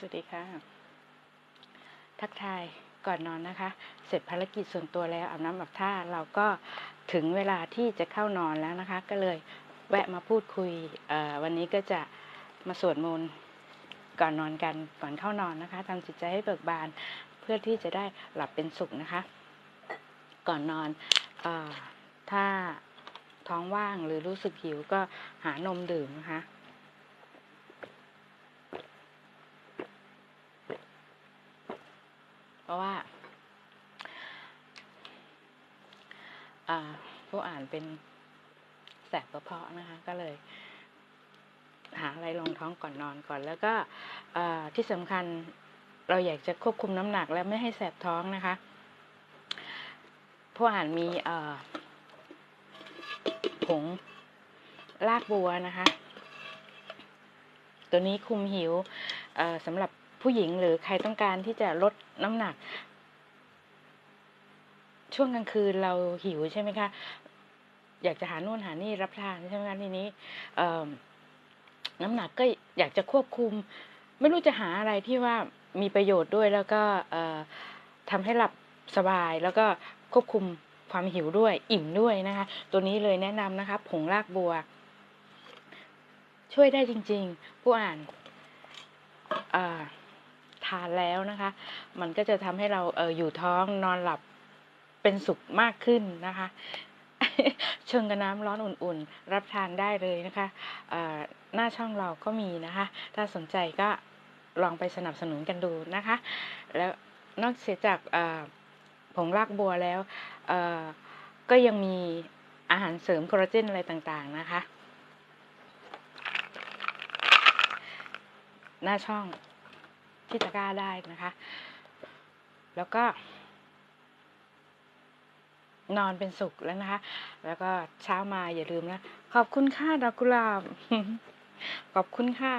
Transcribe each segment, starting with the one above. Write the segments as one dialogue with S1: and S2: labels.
S1: สวัสดีค่ะ ทักทายก่อนนอนนะคะ เสร็จภารกิจส่วนตัวแล้วอาบน้ำอาบท่าเราก็ถึงเวลาที่จะเข้านอนแล้วนะคะ ก็เลยแวะมาพูดคุยวันนี้ก็จะมาสวดมนต์ก่อนนอนกันก่อนเข้านอนนะคะทำจิตใจให้เบิกบานเพื่อที่จะได้หลับเป็นสุขนะคะ ก่อนนอนอถ้าท้องว่างหรือรู้สึกหิวก็หานมดื่มนะคะ เพราะว่าผู้อ่านเป็นแสบกระเพาะนะคะ ก็เลย หาอะไรรองท้องก่อนนอนก่อน แล้วก็ที่สำคัญเราอยากจะควบคุมน้ำหนักและไม่ให้แสบท้องนะคะ ผู้อ่านมีผงลากบัวนะคะ ตัวนี้คุมหิวสำหรับ ผู้หญิงหรือใครต้องการที่จะลดน้ำหนัก ช่วงกลางคืนเราหิวใช่ไหมคะ อยากจะหานู่นหานี่รับทานใช่ไหมคะทีนี้น้ำหนักก็อยากจะควบคุม ไม่รู้จะหาอะไรที่ว่ามีประโยชน์ด้วยแล้วก็ทำให้หลับสบายแล้วก็ควบคุมความหิวด้วยอิ่มด้วยนะคะ ตัวนี้เลยแนะนำนะคะ ผงรากบัว ช่วยได้จริง ๆ ผู้อ่านอ่า ทานแล้วนะคะ มันก็จะทำให้เราเอออยู่ท้องนอนหลับเป็นสุขมากขึ้นนะคะชงกับน้ำร้อนอุ่นๆ รับทานได้เลยนะคะหน้าช่องเราก็มีนะคะ ถ้าสนใจก็ลองไปสนับสนุนกันดูนะคะ แล้วนอกเสียจากผงรากบัวแล้วก็ยังมีอาหารเสริมคอลลาเจนอะไรต่างๆนะคะ หน้าช่อง ที่ตะกร้าได้นะคะ แล้วก็ นอนเป็นสุขแล้วนะคะ แล้วก็เช้ามาอย่าลืมนะ ขอบคุณค่ะดอกกุหลาบ ขอบคุณค่ะ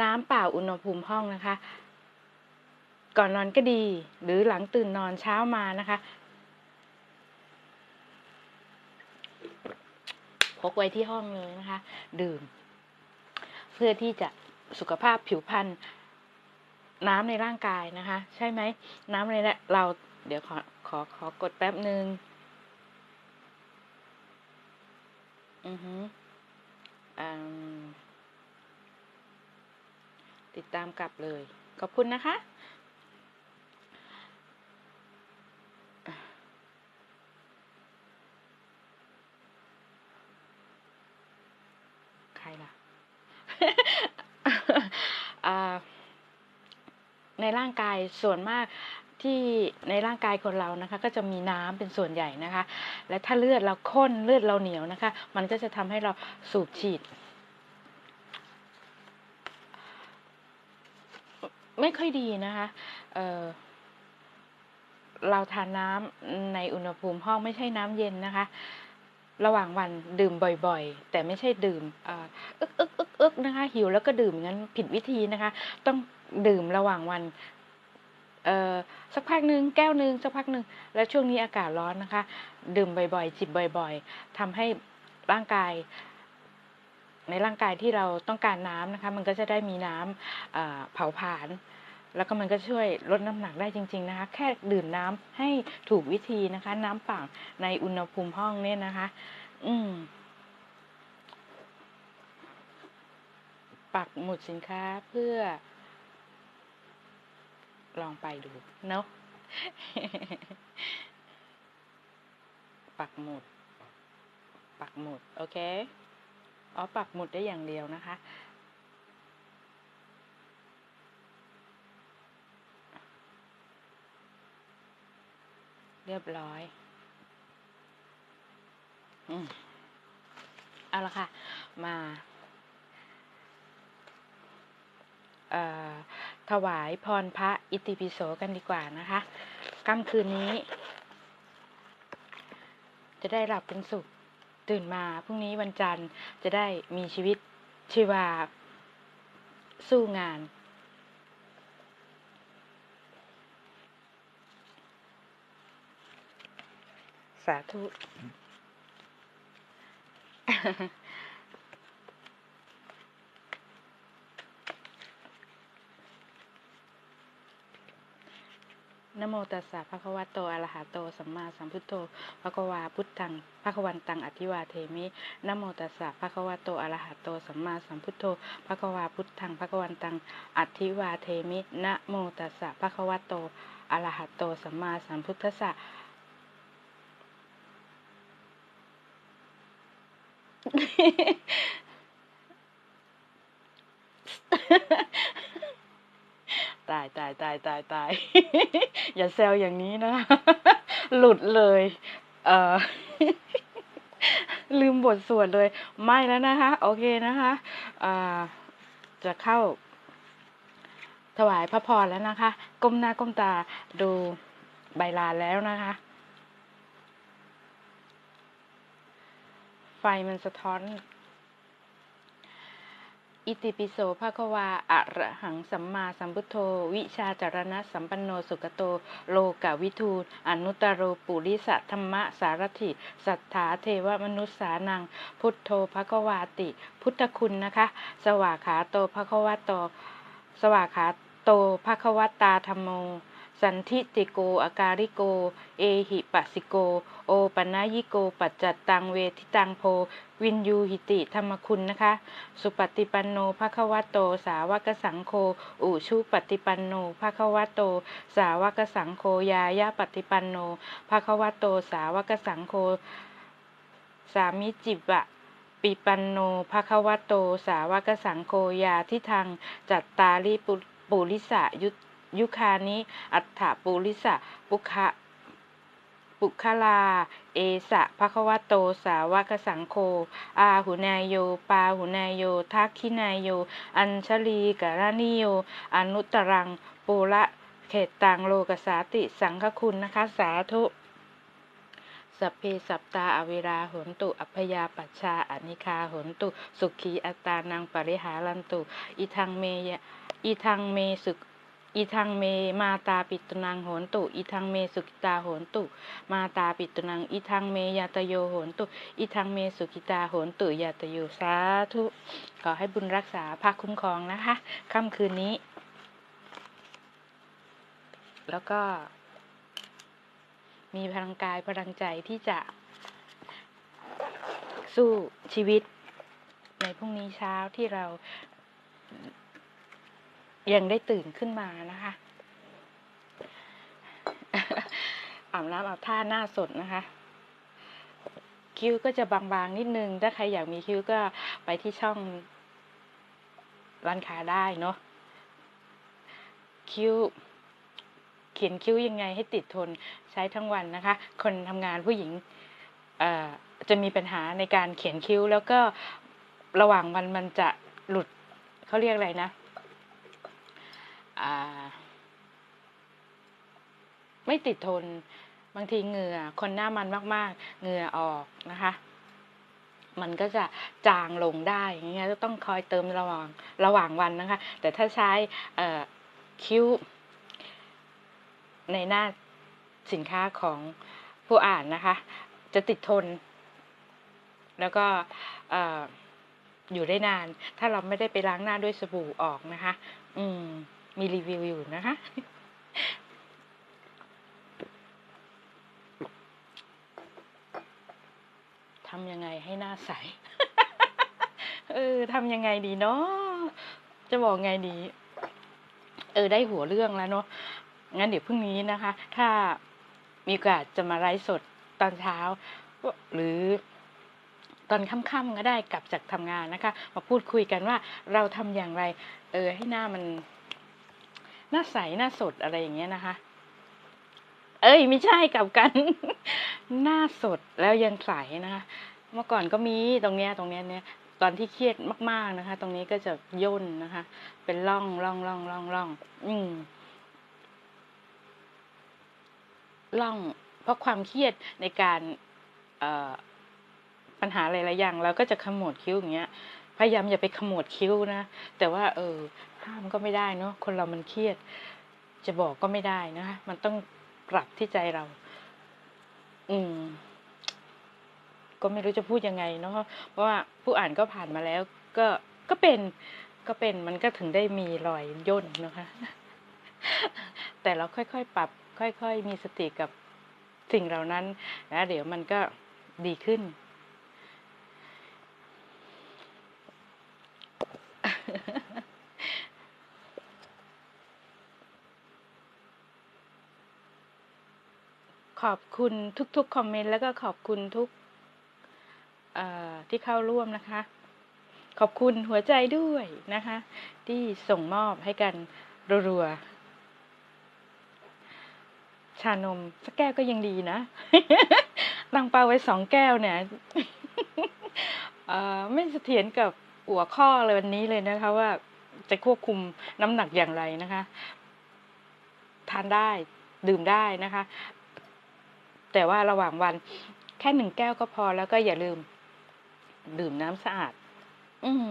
S1: น้ำเปล่าอุณหภูมิห้องนะคะ ก่อนนอนก็ดี หรือหลังตื่นนอนเช้ามานะคะพกไว้ที่ห้องเลยนะคะ ดื่ม เพื่อที่จะ สุขภาพผิวพรรณน้ำในร่างกายนะคะ ใช่ไหมน้ำในเราเดี๋ยวขอขอขอกดแป๊บหนึ่งอือฮึอืมติดตามกลับเลย ขอบคุณนะคะ ใครล่ะ อ่าใน ร่างกายส่วนมากที่ในร่างกายคนเรานะคะ ก็จะมีน้ำเป็นส่วนใหญ่นะคะ และถ้าเลือดเราข้นเลือดเราเหนียวนะคะ มันก็จะทำให้เราสูบฉีด ไม่ค่อยดีนะคะเเราทานน้ำในอุณหภูมิห้องไม่ใช่น้ำเย็นนะคะ ระหว่างวันดื่มบ่อยๆ แต่ไม่ใช่ดื่มอึกอึก อึกอึกนะคะ หิวแล้วก็ดื่มงั้นผิดวิธีนะคะ ต้องดื่มระหว่างวันเอ่อสักพักหนึ่งแก้วหนึ่งสักพักหนึ่งแล้วช่วงนี้อากาศร้อนนะคะ ดื่มบ่อยๆ จิบบ่อย ๆทำให้ร่างกาย ในร่างกายที่เราต้องการน้ำนะคะ มันก็จะได้มีน้ำเอ่อเผาผลาญแล้วก็มันก็ช่วยลดน้ำหนักได้จริง ๆนะคะ แค่ดื่มน้ำให้ถูกวิธีนะคะ น้ำเปล่าในอุณหภูมิห้องเนี่ยนะคะ อืม ปักหมุดสินค้าเพื่อ ลองไปดูเนาะปักหมุด ปักหมุด โอเค อ๋อ ปักหมุดได้อย่างเดียวนะคะ เรียบร้อยอืมเอาละค่ะ มาเอ่อ ถวายพรพระอิติปิโสกันดีกว่านะคะค่ำคืนนี้ จะได้หลับเป็นสุขตื่นมาพรุ่งนี้วันจันทร์จะได้มีชีวิตชีวา สู้งานสาธุ นะโมตัสสะภะคะวะโตอะระหะโตสัมมาสัมพุทโธภะคะวาพุทธังภะคะวันตังอธิวาเทมินะโมตัสสะภะคะวะโตอะระหะโตสัมมาสัมพุทโธภะคะวาพุทธังภะคะวันตังอธิวาเทมินะโมตัสสะภะคะวะโตอะระหะโตสัมมาสัมพุทธัสสะ ตายตายตายตายตาย อย่าแซวอย่างนี้นะ หลุดเลย เออลืมบทสวดเลย ไม่แล้วนะคะ โอเคนะคะอ่าจะเข้า ถวายพระพรแล้วนะคะ ก้มหน้าก้มตาดูใบลานแล้วนะคะ ไฟมันสะท้อน อิติปิโสภะควาอะระหังสัมมาสัมพุทโธ วิชาจารณะสัมปันโนสุกโต โลกาวิทูลอนุตตรโรปุริสธรรมะสารถิ สัทธาเทวมนุษสานัง พุทโธภะควาติ พุทธคุณนะคะ สวากขาโตภะควาโต สวากขาโตภะควตาธรรมโม สันทิติโก อาการิโก เอหิปัสสิโก โอปัญญิโก ปัจจัตตังเวทิตังโพ วินยูหิติธรรมคุณนะคะ สุปฏิปันโนภคะวะโต สาวกสังโฆ อุชุปฏิปันโนภคะวะโต สาวกสังโฆ ยายาปฏิปันโนภคะวะโต สาวกสังโฆ สามิจิบะปิปันโนภคะวะโต สาวกสังโฆ ยาทิทัง จัตตาริปุริสะยุต ยุคานิ อัฏฐปุริสะปุคะปุคลา เอสะภะควโต สาวกสังโฆอาหุนายโย ปาหุนายโย ทักขินายโย อัญชลีกรณิโย อนุตรังปุระเขตตังโลกสาติสังฆคุณนะคะ สาธุสัพเพสัปตาอเวราหนตุ อัพยาปัชชาอนิคาหนตุ สุขีอัตานังปริหารันตุ อิทังเมยอิทังเมสุ อิทังเมมาตาปิตุนังโหนตุ อิทังเมสุกิตาโหนตุ มาตาปิตุนัง อิทังเมยาตโยโหนตุ อิทังเมสุกิตาโหนตุยาตโยสาธุขอให้บุญรักษาภาคคุ้มครองนะคะค่ำคืนนี้ แล้วก็ มีพลังกายพลังใจที่จะ สู้ชีวิต ในพรุ่งนี้เช้าที่เรา ยังได้ตื่นขึ้นมานะคะอาบน้ำอาบท่าหน้าสดนะคะ คิ้วก็จะบางๆนิดนึง ถ้าใครอยากมีคิ้วก็ไปที่ช่องร้านค้าได้เนาะคิ้ว เขียนคิ้วยังไงให้ติดทนใช้ทั้งวันนะคะ คนทำงานผู้หญิงจะมีปัญหาในการเขียนคิ้ว แล้วก็ระหว่างวันมันจะหลุดเขาเรียกอะไรนะ ไม่ติดทน บางทีเหงื่อคนหน้ามันมาก ๆ เหงื่อออกนะคะ มันก็จะจางลงได้อย่างเงี้ยต้องคอยเติมระหว่างระหว่างวันนะคะ แต่ถ้าใช้คิ้ว ในหน้าสินค้าของผู้อ่านนะคะ จะติดทน แล้วก็เอ่ออยู่ได้นาน ถ้าเราไม่ได้ไปล้างหน้าด้วยสบู่ออกนะคะ อืม มีรีวิวอยู่นะคะ ทำยังไงให้หน้าใส เออทำยังไงดีเนาะ จะบอกไงดี เออ ได้หัวเรื่องแล้วเนาะ งั้นเดี๋ยวพรุ่งนี้นะคะ ถ้ามีโอกาสจะมาไลฟ์สดตอนเช้า หรือตอนค่ำๆก็ได้กลับจากทำงานนะคะ มาพูดคุยกันว่าเราทำอย่างไร เออให้หน้ามัน หน้าใสหน้าสดอะไรอย่างเงี้ยนะคะ เอ้ยไม่ใช่กับกัน หน้าสดแล้วยังใสนะคะ เมื่อก่อนก็มีตรงเนี้ยตรงเนี้ยเนี่ยตอนที่เครียดมาก ๆนะคะ ตรงนี้ก็จะย่นนะคะ เป็นร่องร่องร่องร่องร่องอืมร่อง เพราะความเครียดในการเอ่อปัญหาหลายๆอย่างเราก็จะขมวดคิ้วอย่างเงี้ย พยายามอย่าไปขมวดคิ้วนะ แต่ว่าเออ ห้ามก็ไม่ได้เนาะคนเรามันเครียด จะบอกก็ไม่ได้นะคะมันต้องปรับที่ใจเรา อืม ก็ไม่รู้จะพูดยังไงเนาะเพราะว่าผู้อ่านก็ผ่านมาแล้ว ก็ก็เป็นก็เป็นมันก็ถึงได้มีรอยย่นนะคะ แต่เราค่อยๆปรับ ค่อย ๆ มีสติกับสิ่งเหล่านั้นแล้วเดี๋ยวมันก็ดีขึ้น ขอบคุณทุกๆคอมเมนต์แล้วก็ขอบคุณทุกที่เข้าร่วมนะคะ ขอบคุณหัวใจด้วยนะคะ ที่ส่งมอบให้กันรัวๆชานมสักแก้วก็ยังดีนะตั้งเป้าไว้สองแก้วเนี่ยไม่เสถียรกับหัวข้อเลยวันนี้เลยนะคะว่าจะควบคุมน้ำหนักอย่างไรนะคะ ทานได้ดื่มได้นะคะ แต่ว่าระหว่างวันแค่หนึ่งแก้วก็พอแล้วก็อย่าลืม ดื่มน้ำสะอาด อืม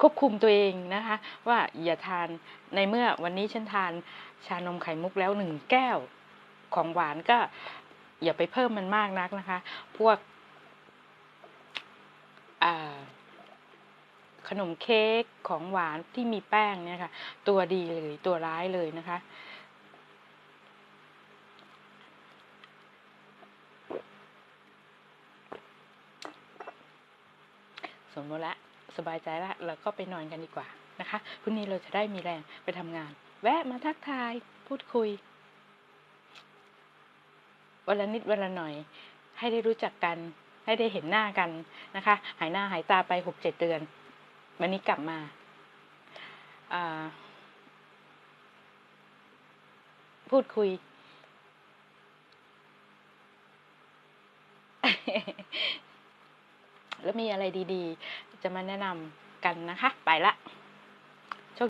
S1: ควบคุมตัวเองนะคะ ว่าอย่าทานในเมื่อวันนี้ฉันทานชานมไข่มุกแล้วหนึ่งแก้วของหวานก็ อย่าไปเพิ่มมันมากนักนะคะ พวกขนมเค้กของหวานที่มีแป้งเนี่ยค่ะ ตัวดีเลยตัวร้ายเลยนะคะ สมมติละสบายใจละเราก็ไปนอนกันดีกว่านะคะพรุ่งนี้เราจะได้มีแรงไปทำงาน แวะมาทักทายพูดคุยวันละนิดวันละหน่อย ให้ได้รู้จักกัน ให้ได้เห็นหน้ากันนะคะ หายหน้าหายตาไปหกเจ็ดเดือน วันนี้กลับมาอ่าพูดคุย แล้วมีอะไรดีๆ จะมาแนะนำกันนะคะ ไปละ